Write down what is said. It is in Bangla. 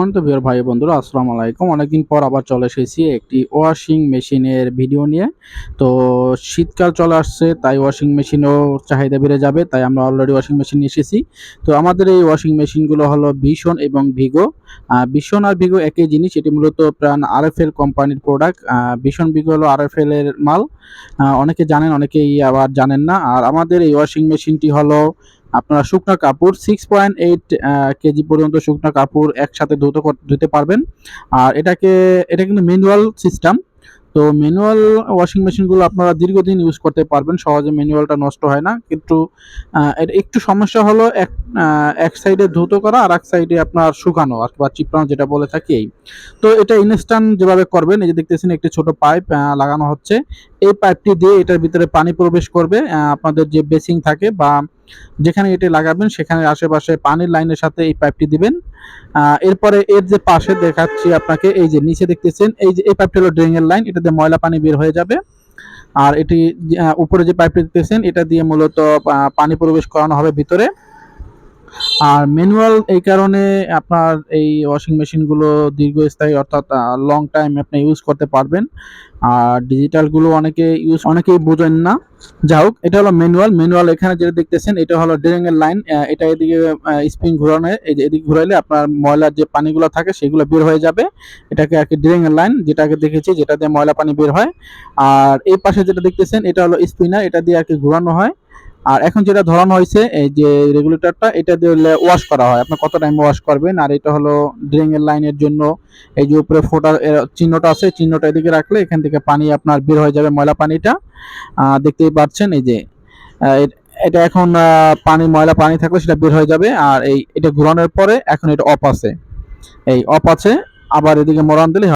সম্মানিত ভিউয়ার ভাই বন্ধুরা, আসসালামু আলাইকুম। অনেকদিন পর আবার চলে এসেছি একটি ওয়াশিং মেশিনের ভিডিও নিয়ে। তো শীতকাল চলে আসছে, তাই ওয়াশিং মেশিনও চাহিদা বেড়ে যাবে, তাই আমরা অলরেডি ওয়াশিং মেশিন এসেছি। তো আমাদের এই ওয়াশিং মেশিনগুলো হলো ভীষণ এবং ভিগো ভীষণ আর ভিগো একই জিনিস, এটি মূলত প্রাণ আর এফ এল কোম্পানির প্রোডাক্ট ভীষণ ভিগো হলো আরএফএল এর মাল। অনেকে জানেন, অনেকেই আবার জানেন না। আর আমাদের এই ওয়াশিং মেশিনটি হলো আপনারা শুকনো কাপড় সিক্স পয়েন্ট এইট কেজি পর্যন্ত শুকনো কাপড় একসাথে ধুতে ধুতে পারবেন। আর এটাকে, এটা কিন্তু ম্যানুয়াল সিস্টেম তো ম্যানুয়াল ওয়াশিং মেশিনগুলো আপনারা দীর্ঘদিন ইউজ করতে পারবেন, সহজে ম্যানুয়ালটা নষ্ট হয় না। কিন্তু এটা একটু সমস্যা হলো, এক এক সাইডে ধুতো করা আর এক সাইডে আপনার শুকানো আর বা চিপড়ানো যেটা বলে থাকি এই। তো এটা ইনস্ট্যান্ট যেভাবে করবেন, এই যে দেখতেছেন একটি ছোট পাইপ লাগানো হচ্ছে। এই পাইপটি দিয়ে এটার ভিতরে পানি প্রবেশ করবে আপনাদের যে বেসিং থাকে বা যেখানে এটি লাগাবেন, সেখানে আশেপাশে পানির লাইনের সাথে এই পাইপটি দিবেন। এরপরে এর যে পাশে দেখাচ্ছি আপনাকে, এই যে নিচে দেখতেছেন, এই যে, এই পাইপটি হলো ড্রেন এর লাইন এটাতে ময়লা পানি বের হয়ে যাবে। আর এটি উপরে যে পাইপটি দেখতেছেন, এটা দিয়ে মূলত পানি প্রবেশ করানো হবে ভিতরে। আর ম্যানুয়াল এই কারণে আপনার এই ওয়াশিং মেশিনগুলো দীর্ঘস্থায়ী অর্থাৎ লং টাইম আপনি ইউজ করতে পারবেন। আর ডিজিটালগুলো অনেকে ইউজ অনেকেই বোঝেন না। যাই হোক, এটা হলো ম্যানুয়াল ম্যানুয়াল এখানে যেটা দেখতেছেন, এটা হলো ড্রেন এর লাইন এটা এদিকে স্প্রিং ঘোরানো, এই যে এদিকে ঘুরাইলে আপনার ময়লার যে পানিগুলো থাকে, সেগুলো বের হয়ে যাবে। এটাকে আর কি ড্রেন এর লাইন যেটাকে দেখেছি, যেটা দিয়ে ময়লা পানি বের হয়। আর এই পাশে যেটা দেখতেছেন, এটা হলো স্পিনার এটা দিয়ে আর কি ঘোরানো হয়। আর এখন যেটা ধরানো হয়েছে, এই যে রেগুলেটরটা এটা দিয়ে ওয়াশ করা হয়। আপনি কত টাইম ওয়াশ করবেন? আর এটা হলো ড্রেন এর লাইনের জন্য। এই যে উপরে ফোটার চিহ্নটা আছে, চিহ্নটা এদিকে রাখলে এখান থেকে পানি আপনার বের হয়ে যাবে ময়লা পানিটা। দেখতেই পাচ্ছেন এই যে এটা এখন পানি, ময়লা পানি থাকলে সেটা বের হয়ে যাবে। আর এই, এটা ঘোরানোর পরে এখন এটা অফ আছে। এই অফ আছে, আবার এদিকে মরান দিলে